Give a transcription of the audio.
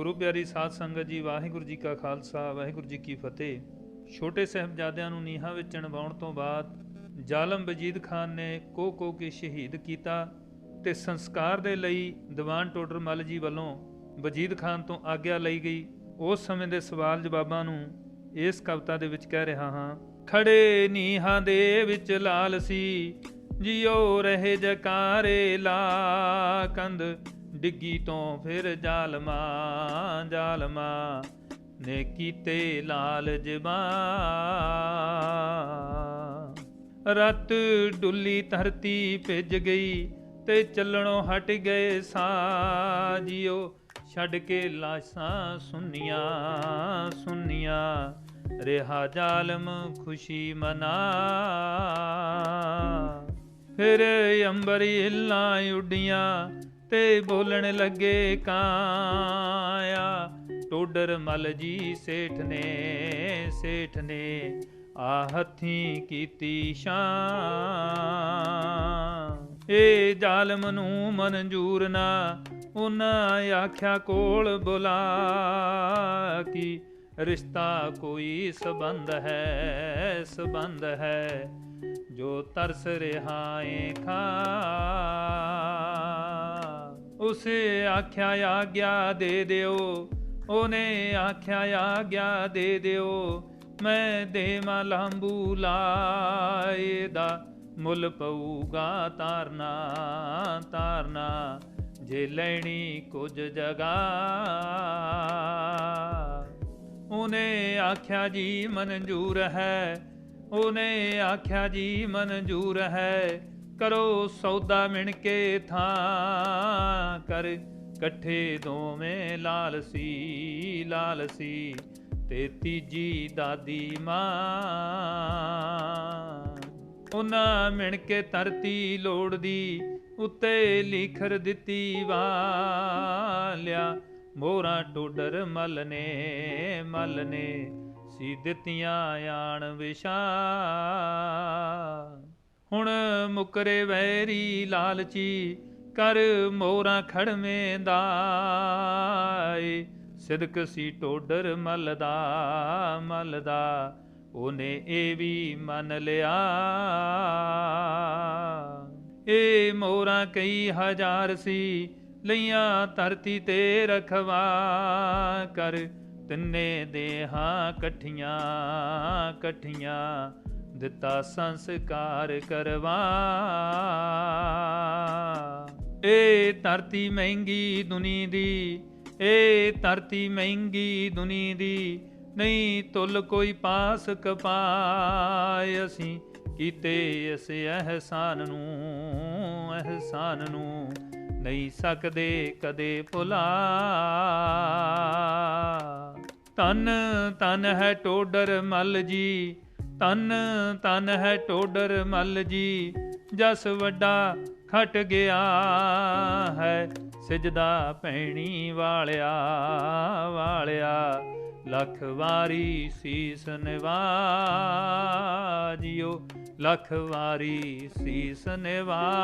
ਗੁਰੂ ਪਿਆਰੀ ਸਾਧ ਸੰਗਤ ਜੀ, ਵਾਹਿਗੁਰੂ ਜੀ ਕਾ ਖਾਲਸਾ, ਵਾਹਿਗੁਰੂ ਜੀ ਕੀ ਫਤਿਹ। ਛੋਟੇ ਸਾਹਿਬਜ਼ਾਦਿਆਂ ਨੂੰ ਨੀਹਾਂ ਵਿੱਚ ਚਣਵਾਉਣ ਤੋਂ ਬਾਅਦ ਜ਼ਾਲਮ ਵਜੀਦ ਖਾਨ ਨੇ ਕੋ ਕੋ ਕੇ ਸ਼ਹੀਦ ਕੀਤਾ ਤੇ ਸੰਸਕਾਰ ਦੇ ਲਈ ਦੀਵਾਨ ਟੋਡਰ ਮੱਲ ਜੀ ਵੱਲੋਂ ਵਜੀਦ ਖਾਨ ਤੋਂ ਆਗਿਆ ਲਈ ਗਈ। ਉਸ ਸਮੇਂ ਦੇ ਸਵਾਲ ਜਵਾਬਾਂ ਨੂੰ ਇਸ ਕਵਿਤਾ ਦੇ ਵਿੱਚ ਕਹਿ ਰਿਹਾ ਹਾਂ, ਖੜੇ ਨੀਹਾਂ ਦੇ ਵਿੱਚ ਲਾਲ ਸੀ, ਜਿਉ ਰਹੇ ਜਕਾਰੇ ਲਾ ਕੰਧ ਡਿੱਗੀ ਤੋਂ ਫਿਰ ਜਾਲਮਾ ਜਾਲਮਾ ਨੇ ਕੀਤੇ ਲਾਲ ਜਬਾਂ ਰਤ ਡੁੱਲੀ ਧਰਤੀ ਭਿੱਜ ਗਈ ਤੇ ਚੱਲਣੋਂ ਹਟ ਗਏ ਸਾਜਿਓ ਛੱਡ ਕੇ ਲਾਸ਼ਾਂ ਸੁੰਨੀਆਂ ਸੁੰਨੀਆਂ, ਰਿਹਾ ਜ਼ਾਲਮ ਖੁਸ਼ੀ ਮਨਾ। ਫਿਰ ਅੰਬਰ ਇੱਲਾਂ ਉੱਡੀਆਂ ਤੇ ਬੋਲਣ ਲੱਗੇ ਕਾਇਆ। ਟੋਡਰ ਮਲ ਜੀ ਸੇਠ ਨੇ ਸੇਠ ਨੇ ਆ ਹੱਥੀਂ ਕੀਤੀ ਸ਼ਾਂ ਏ ਜ਼ਾਲਮ ਨੂੰ ਮਨਜੂਰ ਨਾ, ਉਹਨਾਂ ਆਖਿਆ ਕੋਲ ਬੁਲਾ ਕੀ। ਰਿਸ਼ਤਾ ਕੋਈ ਸਬੰਧ ਹੈ ਸਬੰਧ ਹੈ, ਜੋ ਤਰਸ ਰਿਹਾ ਖਾ। ਉਸੇ ਆਖਿਆ ਆਗਿਆ ਦੇ ਦਿਓ, ਉਹਨੇ ਆਖਿਆ ਆਗਿਆ ਦੇ ਦਿਓ, ਮੈਂ ਦੇਵਾਂ ਲਾਂਬੂ ਲਾਏ ਦਾ ਮੁੱਲ ਪਊਗਾ ਤਾਰਨਾ ਤਾਰਨਾ ਜੇ ਲੈਣੀ ਕੁਝ ਜਗਾ ਉਹਨੇ ਆਖਿਆ ਜੀ ਮਨਜ਼ੂਰ ਹੈ, ਉਹਨੇ ਆਖਿਆ ਜੀ ਮਨਜ਼ੂਰ ਹੈ ਕਰੋ ਸੌਦਾ ਮਿਣ ਕੇ ਥਾਂ ਕਰ। ਇਕੱਠੇ ਦੋਵੇਂ ਲਾਲਸੀ ਲਾਲਸੀ ਤੇ ਤੀਜੀ ਦਾਦੀ ਮਾਂ। ਉਹਨਾਂ ਮਿਣ ਕੇ ਧਰਤੀ ਲੋੜਦੀ, ਉੱਤੇ ਲਿਖਰ ਦਿੱਤੀ ਵਾਲਿਆ। ਮੋਰਾ ਟੋਡਰ ਮਲ ਨੇ ਮਲ ਨੇ ਸੀ ਦਿੱਤੀਆਂ ਆਣ ਵਿਸ਼ਾ ਹੁਣ ਮੁਕਰੇ ਵੈਰੀ ਲਾਲਚੀ ਕਰ ਮੋਰਾ ਖੜਵੇਂ ਸਿਦਕ ਸੀ ਟੋਡਰ ਮਲ ਮਲਦਾ ਮਲ ਉਹਨੇ ਇਹ ਵੀ ਮੰਨ ਲਿਆ। ਇਹ ਮੋਰਾ ਕਈ ਹਜ਼ਾਰ ਸੀ, ਲਈਆਂ ਧਰਤੀ ਤੇ ਰਖਵਾ ਕਰ। ਤਿੰਨੇ ਦੇਹਾਂ ਇਕੱਠੀਆਂ ਇਕੱਠੀਆਂ ਦਿੱਤਾ ਸੰਸਕਾਰ ਕਰਵਾ। ਏ ਧਰਤੀ ਮਹਿੰਗੀ ਦੁਨੀ ਦੀ, ਏ ਧਰਤੀ ਮਹਿੰਗੀ ਦੁਨੀ ਦੀ, ਨਹੀਂ ਤੁਲ ਕੋਈ ਪਾਸ ਕਪਾਏ। ਅਸੀਂ ਕੀਤੇ ਇਸ ਅਹਿਸਾਨ ਨੂੰ ਅਹਿਸਾਨ ਨੂੰ ਨਹੀਂ ਸਕਦੇ ਕਦੇ ਭੁਲਾ। ਤਨ ਤਨ ਹੈ ਟੋਡਰ ਮਲ ਜੀ ਤਨ ਤਨ ਹੈ ਟੋਡਰ ਮੱਲ ਜੀ, ਜਸ ਵੱਡਾ ਖਟ ਗਿਆ ਹੈ। ਸਜਦਾ ਪੈਣੀ ਵਾਲਿਆ ਵਾਲਿਆ, ਲੱਖ ਵਾਰੀ ਸੀਸ ਨਿਵਾਜਿਓ, ਲੱਖ ਵਾਰੀ ਸੀਸ ਨਿਵਾ